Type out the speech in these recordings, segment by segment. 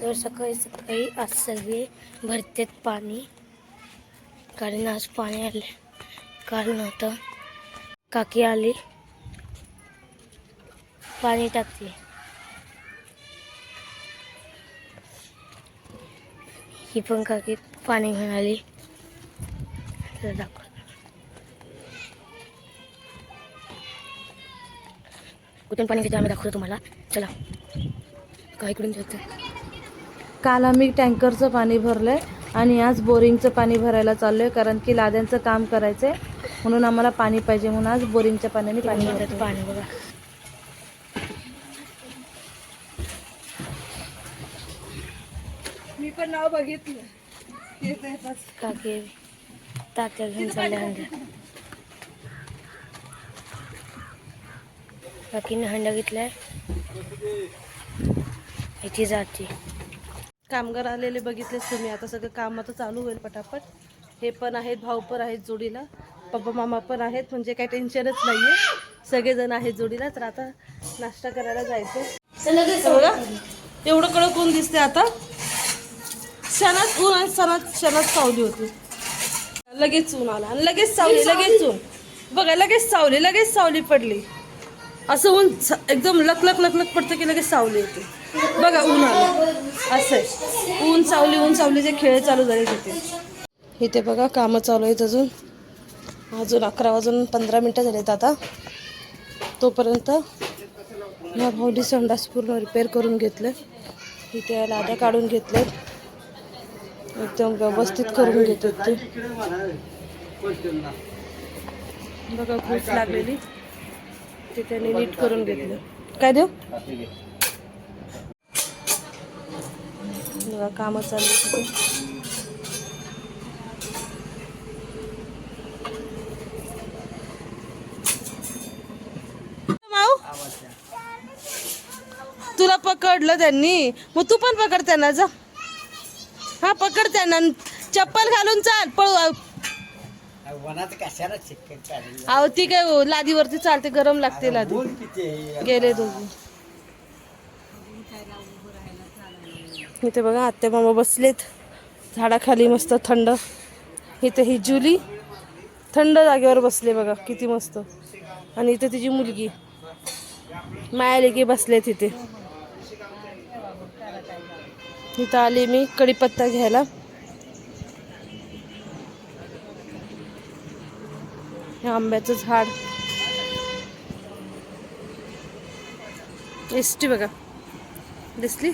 तर सकाळी सकाळी आज सगळे भरतेत पाणी. कारण आज पाणी आले. काल नव्हतं काकी आली. पाणी टाकली ही पण काकी पाणी घेऊन आली तर दाखव कुठून पाणी घेतो आम्ही दाखवतो तुम्हाला. चला. काय इकडून जातो काल आम्ही टँकरचं पाणी भरलंय आणि आज बोरिंगचं पाणी भरायला चाललोय कारण की लाद्यांचं काम करायचंय. म्हणून आम्हाला पाणी पाहिजे म्हणून आज बोरिंगच्या पाण्याने पाणी पाणी भरतोय. पाणी बघा. मी पण नाव बघितलं. घेऊन चालल्या हंड्या काकीने हंडा घेतलाय. याची जाती कामगार आलेले बघितलेच तुम्ही. आता सगळं काम आता चालू होईल पटापट. हे पण आहेत भाऊ पण आहेत जोडीला. पप्पा मामा पण आहेत म्हणजे काही टेन्शनच नाहीये. सगळेजण आहेत जोडीला तर आता नाश्ता करायला जायचं बघा एवढं कडक ऊन दिसते आता. सणात ऊन आणि सणात क्षणात सावली होती. लगेच ऊन आला आणि लगेच सावली लगेच ऊन. बघा लगेच सावली लगेच सावली पडली. असं ऊन एकदम लकलक लकलक पडतं की लगेच सावली येते. बघा ऊन आलं. असं आहे. ऊन सावली ऊन सावलीचे खेळ चालू झाले तिथे इथे बघा कामं चालू आहेत अजून. अजून अकरा वाजून पंधरा मिनटं झालेत आता. तोपर्यंत ह्या भाऊडी संडास पूर्ण रिपेअर करून घेतलं. इथे लाद्या काढून घेतल्यात एकदम व्यवस्थित करून घेतात ते. बघा खूप लागलेली. ते त्याने नीट करून घेतलं. काय देऊ? बघा कामं चालली तिथे तुला पकडलं त्यांनी. मग तू पण पकड त्यांना जा. हा पकड त्यांना चप्पल घालून चाल पळू अहो ती काय लादीवरती चालते गरम लागते लादी गेले दोघी. इथे बघा आत्या मामा बसलेत. झाडाखाली मस्त थंड. इथे ही जुली थंड जागेवर बसले बघा किती मस्त. आणि इथे तिची मुलगी. माया की बसले तिथे इथं आली मी कढीपत्ता घ्यायला. हे आंब्याचं झाड. एस टी बघा. दिसली?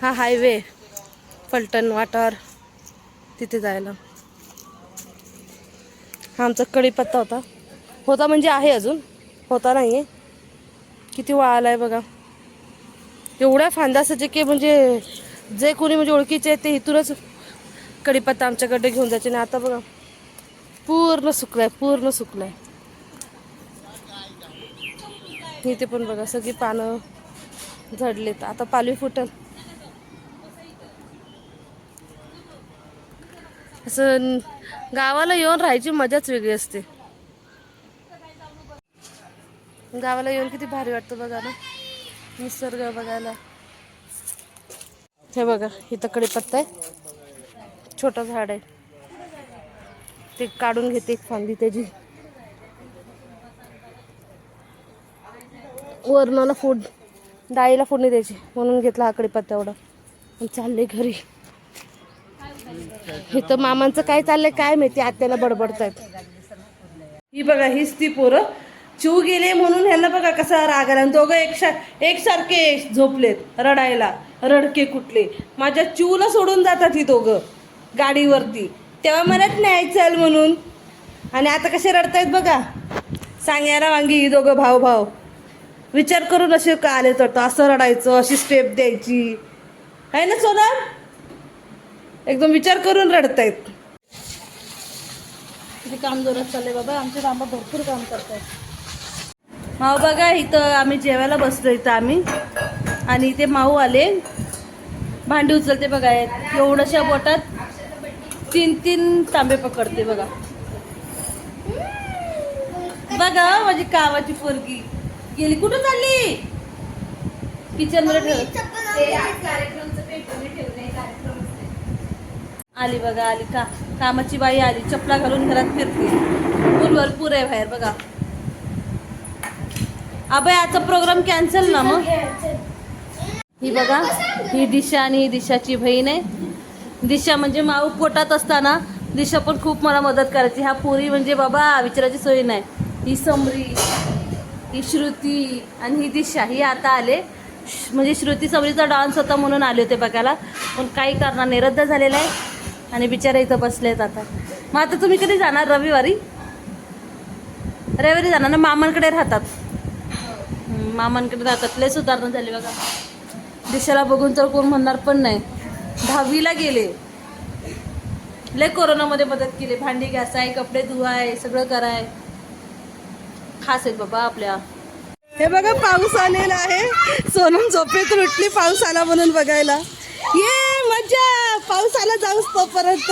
हा हायवे फलटण वाटार तिथे जायला. हा आमचा कढीपत्ता होता. होता म्हणजे आहे अजून होता नाही आहे किती वाळाला आहे बघा. एवढ्या फांदासाचे की म्हणजे जे कोणी म्हणजे ओळखीचे ते इथूनच कढीपत्ता आमच्याकडे घेऊन जायचे. ना आता बघा पूर्ण सुकलाय पूर्ण सुकलाय. इथे पण बघा सगळी पानं झडलेत. आता पालवी फुटल असं गावाला येऊन राहायची मजाच वेगळी असते. गावाला येऊन किती भारी वाटतं बघा ना. निसर्ग बघायला. हे बघा इथं कडीपत्ता आहे. छोटं झाड आहे. ते काढून घेते एक फांदी त्याची. वरणाला फोड डाळीला फोडणी द्यायची. म्हणून घेतला हा कडीपत्ता एवढा. चालले घरी. इथं मामांचं काय चाललंय काय माहिती आत्याला बडबडतायत ही बघा हीच ती पोरं. चिव गेले म्हणून ह्याला बघा कसा राग आला. आणि दोघं एकशा एकसारखे झोपलेत रडायला. रडके कुठले. माझ्या चिवला सोडून जातात ही दोघं गाडीवरती. तेव्हा म्हणत नाही चल म्हणून. आणि आता कसे रडतायत बघा. सांगायला वांगी ही दोघं भाऊ भाऊ विचार करून असे का आले तर असं रडायचं अशी स्टेप द्यायची. आहे ना सोनार? एकदम विचार करून रडतायत. किती काम जोरात चाललंय बाबा आमचे मामा भरपूर काम करतात माऊ बघा इथं आम्ही जेवायला बसलो इथं आम्ही. आणि इथे माऊ आले. भांडी उचलते बघा एवढ्याशा बोटात तीन तीन तांबे पकडते बघा. बघा माझी कावाची पोरगी. गेली कुठं चालली? किचनमध्ये ठेव. आली बघा आली का? कामाची बाई आली चपला घालून घरात फिरते. ऊन भरपूर आहे बाहेर बघा. अभय आजचा प्रोग्राम कॅन्सल ना मग. ही बघा ही दिशा आणि ही दिशाची बहीण आहे. दिशा म्हणजे माऊ पोटात असताना दिशा पण खूप मला मदत करायची. ह्या पुरी म्हणजे बाबा विचारायची सोय नाही. ही समरी ही श्रुती आणि ही दिशा ही आता आले. म्हणजे श्रुती समरीचा डान्स होता म्हणून आले होते बघायला. पण काही कारणाने रद्द झालेला आहे. आणि बिचारे इथं बसलेत आता. मग आता तुम्ही कधी जाणार रविवारी? रविवारी जाणार ना? मामांकडे राहतात. मामांकडे राहतात. लय सुधारणा झाली बघा. दिशाला बघून तर कोण म्हणणार पण नाही. दहावीला गेले. लय कोरोनामध्ये मदत केली. भांडी घासाय कपडे धुवाय सगळं कराय. खास आहेत बाबा आपल्या. हे बघा पाऊस आलेला आहे. सोनम झोपेत उठली पाऊस आला म्हणून बघायला. ये मजा! पाऊस आला जाऊस तोपर्यंत.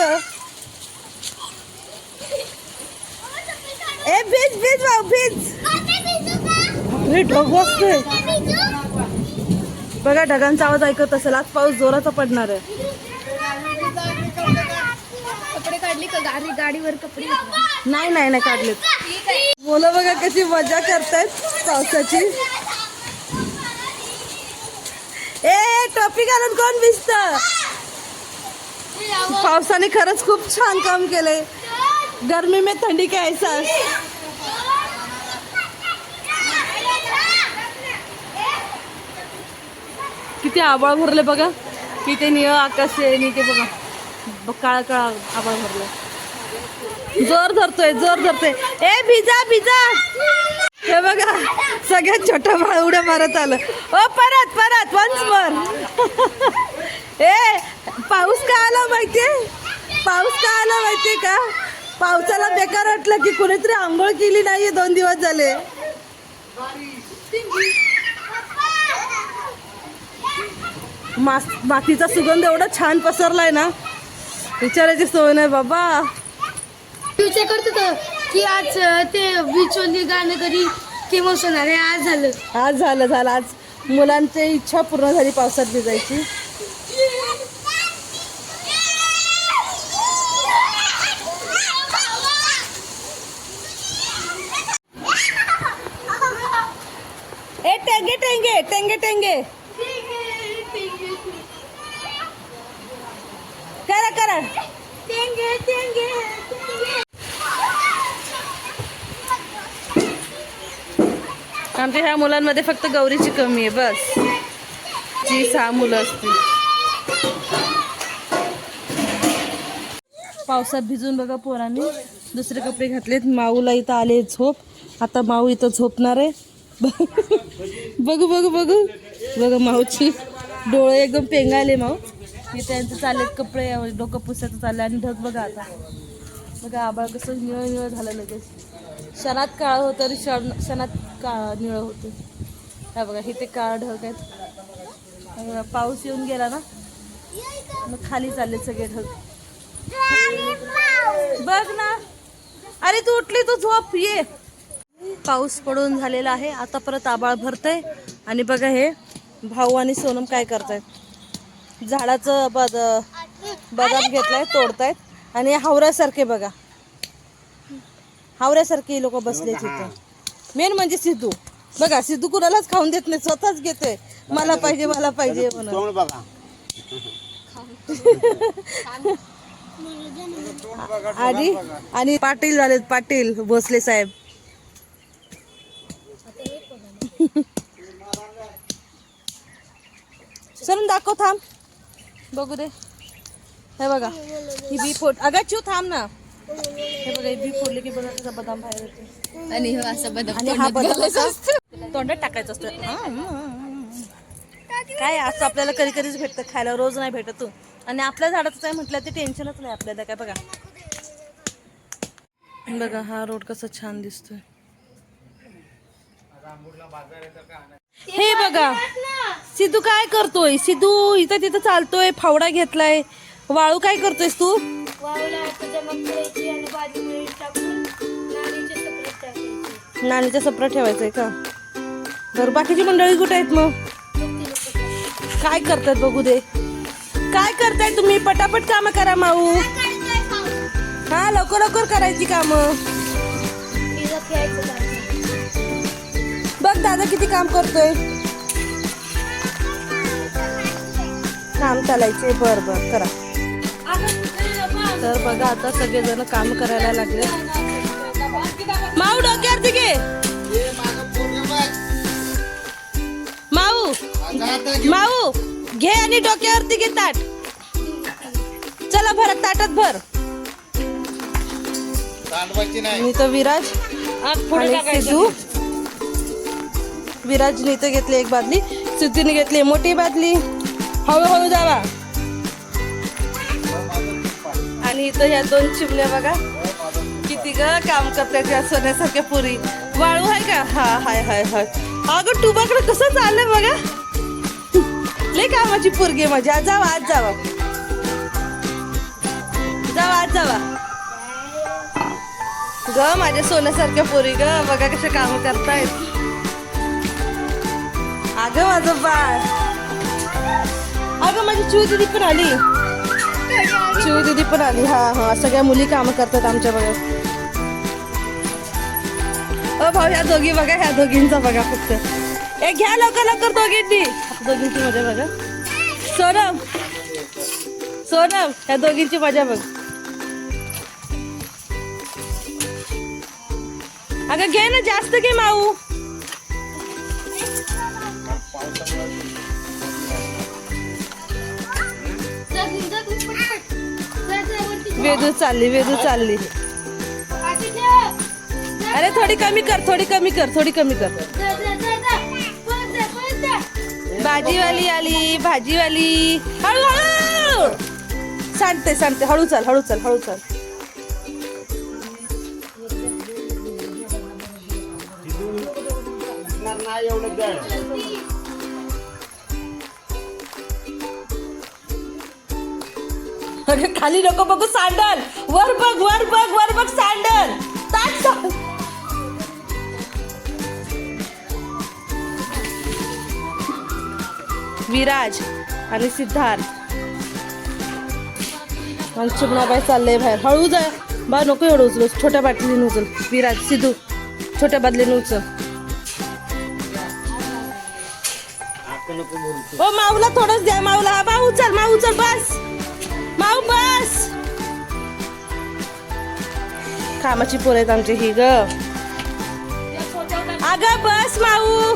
ए भीज भीज भाऊ भीज. वाजतोय. बघा ढगांचा आवाज ऐकत असेल. आज पाऊस जोराचा पडणार आहे. कपडे काढले का? गाडी गाडीवर कपडे नाही नाही नाही काढलेत. मुलं बघा कशी मजा करतायत पावसाची. ए टोपी घालून कोण भिजत? पावसाने खरंच खूप छान काम केलंय. गर्मी में थंडी का एहसास? किती आबळ भरले बघा. किती निळ आकाश आहे आणि ते बघा. काळा काळा आबळ भरलं. जोर धरतोय जोर धरतोय. ए भिजा भिजा. हे बघा सगळ्यात छोटा बाळ उड्या मारत आलं. ओ परत परत वन्स मोर ए पाऊस का आला माहितीये? पाऊस का आला माहितीये का? पावसाला बेकार वाटलं की कुणीतरी आंघोळ केली नाहीये दोन दिवस झाले. मास मातीचा सुगंध एवढा छान पसरलाय ना. विचारायची सोय नाही बाबा. विचार करत होतो की आज ते बिचोली गाणं कधी केव्हा होणार आहे. आज झालं. आज झालं झालं. आज मुलांची इच्छा पूर्ण झाली पावसात भिजायची. करा करा. आमच्या ह्या मुलांमध्ये फक्त गौरीची कमी आहे बस. जी सहा मुलं असतील. पावसात भिजून बघा पोरांनी. दुसरे कपडे घातलेत. माऊला इथं आले झोप. आता माऊ इथं झोपणार आहे. बघू बघू बघू. बघा माऊची. डोळे एकदम पेंगाले माऊ. हे त्यांचं चालले कपडे डोकं पुसायचं चाललं आणि ढग बघा आता. बघा आबाळ कसं निळं निळं झालं लगेच. क्षणात काळ होतं आणि क्षण क्षणात काळ निळं होतं. हा बघा इथे काळ ढग आहेत. पाऊस येऊन गेला ना? मग खाली चालले सगळे ढग. बघ ना. अरे तू उठली तू झोप. ये. पाऊस पडून झालेला आहे. आता परत आबाळ भरतय. आणि बघा हे भाऊ आणि सोनम काय करतायत? झाडाचं बद बदाम घेतलाय तोडतायत. आणि हावऱ्यासारखे बघा. हावऱ्यासारखे लोक बसले तिथे मेन म्हणजे सिद्धू. बघा सिद्धू कुणालाच खाऊन देत नाही स्वतःच घेतोय. मला पाहिजे मला पाहिजे म्हणून. आणि आणि पाटील झालेत पाटील भोसले साहेब. सरून दाखव थांब. बघू दे. हे बघा. ही बी फोड अगं चिव थांब ना. हे बघा ही बी फोडली की बघा त्याचा बदाम बाहेर येतो. आणि हो असं बदल आणि हा बदाम तोंडात टाकायचं असतं. काय असं आपल्याला कधी कधीच भेटतं. खायला रोज नाही भेटत तू. आणि आपल्या झाडाचं आहे म्हटलं ते टेन्शनच नाही आपल्याला काय बघा. बघा हा रोड कसा छान दिसतोय. हे बघा सिद्धू काय करतोय? सिद्धू इथं तिथं चालतोय फावडा घेतलाय. वाळू काय करतोयस तू? वावला जमा करायची आणि बाजूला टाकून नाणीचे सपरेट टाकायचे. नाणीचा सपरा ठेवायचंय का? बरं बाकीची मंडळी कुठे आहेत मग? काय करतायत बघू दे. काय करताय तुम्ही? पटापट काम करा माऊ. हा लवकर लवकर करायची काम. दादा किती काम करतोय? काम चालायचे बर बर करा. तर बघा आता सगळेजण काम करायला लागले. माऊ डोक्यावरती घे. माऊ माऊ घे आणि डोक्यावरती घे ताट. चला भरत ताटात भर. मी तर विराज आणि सिद्धू विराजने इथं घेतली एक बादली सिद्धूने घेतली मोठी बादली. हळूहळू जावा. आणि इथं ह्या दोन चिमण्या बघा. किती ग काम करतात या सोन्यासारख्या पुरी. वाळू आहे का? हा हाय हाय हाय. अगं टुबाकडे कसं चाललंय बघा. लय कामाची पोरगी माझी. आज जावा आज जावा. जावा आज जावा. ग माझ्या सोन्यासारख्या पोरी ग. बघा कशा काम करतायत. अगं माझं बाळ. अगं माझी चिव दिदी पण आली. चिव दिदी पण आली. हा हा सगळ्या मुली काम करतात आमच्या बघा. अ भाऊ ह्या दोघी बघा ह्या दोघींचा बघा फक्त. ए घ्या लवकर लवकर दोघींनी. दोघींची मजा बघा. सोनम. सोनम ह्या दोघींची मजा बघ. अगं घे ना जास्त घे माऊ. वेदू चालली वेदू चालली अरे थोडी कमी कर थोडी कमी कर थोडी कमी कर भाजीवाली आली भाजीवाली हळू हळू सांडते सांडते हळू चाल हळू चाल हळू चाल एवढं अरे खाली नको बघू सँडल. वर बघ वर बघ वर बघ सँडल. विराज आणि सिद्धार्थ. आणि चिमणाबाई चाललंय बाहेर. हळू जा. बा नको एवढं उचलू. छोट्या बाटलीने उचल. विराज सिद्धू छोट्या बादलीने उचल. ओ माऊला थोडंच द्या माऊला. माऊ उचल माऊ उचल बस. माऊ बस कामाची पोर आहेत आमची ही ग. अग बस माऊ.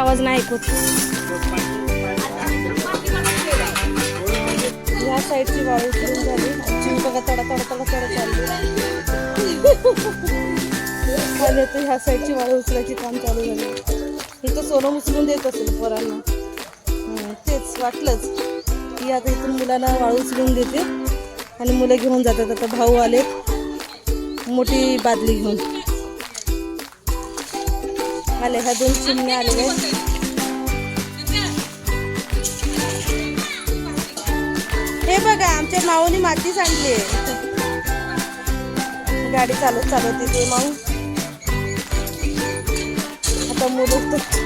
आवाज नाही ऐकत या साईडची वाळू सुरू झाली. आमची बघा तडा तडा तडा तडा चालली. झाले तर ह्या साईडची वाळू उचलायची काम चालू झाली. इथं सोनं उचलून देत असेल पोरांना. तेच वाटलंच. की आता इथून मुलांना वाळू उचलून देते. आणि मुलं घेऊन जातात. आता भाऊ आले मोठी बादली घेऊन. आले ह्या दोन चिमण्या आलेले हे बघा आमच्या माऊनी माती सांडली गाडी चालत चालवते ते माऊ. आता मुलं तर-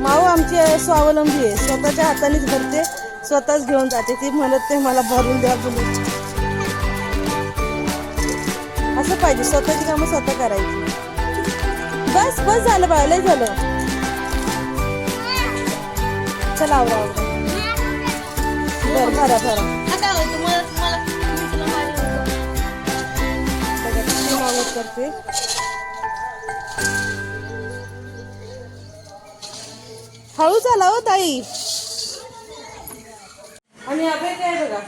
माऊ आमची स्वावलंबी आहे. स्वतःच्या हातानेच भरते स्वतःच घेऊन जाते. ती म्हणत ते मला भरून द्या बोलून असं पाहिजे स्वतःची कामं स्वतः करायची. बस बस झालं बाळा लय झालं. चला आवरा आवरा. बरं भरा भरा. बघा किती मावत करते. हळू चाला हो ताई. आणि अभय काय बघा?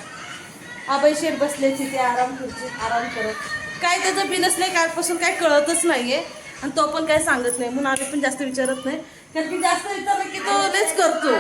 अभय शेठ बसले तिथे आराम खुर्ची आराम करत. काय त्याचं बिनस नाही कालपासून काय कळतच नाहीये. आणि तो पण काही सांगत नाही म्हणून आम्ही पण जास्त विचारत नाही. कारण की जास्त विचारलं की तो लेच करतो.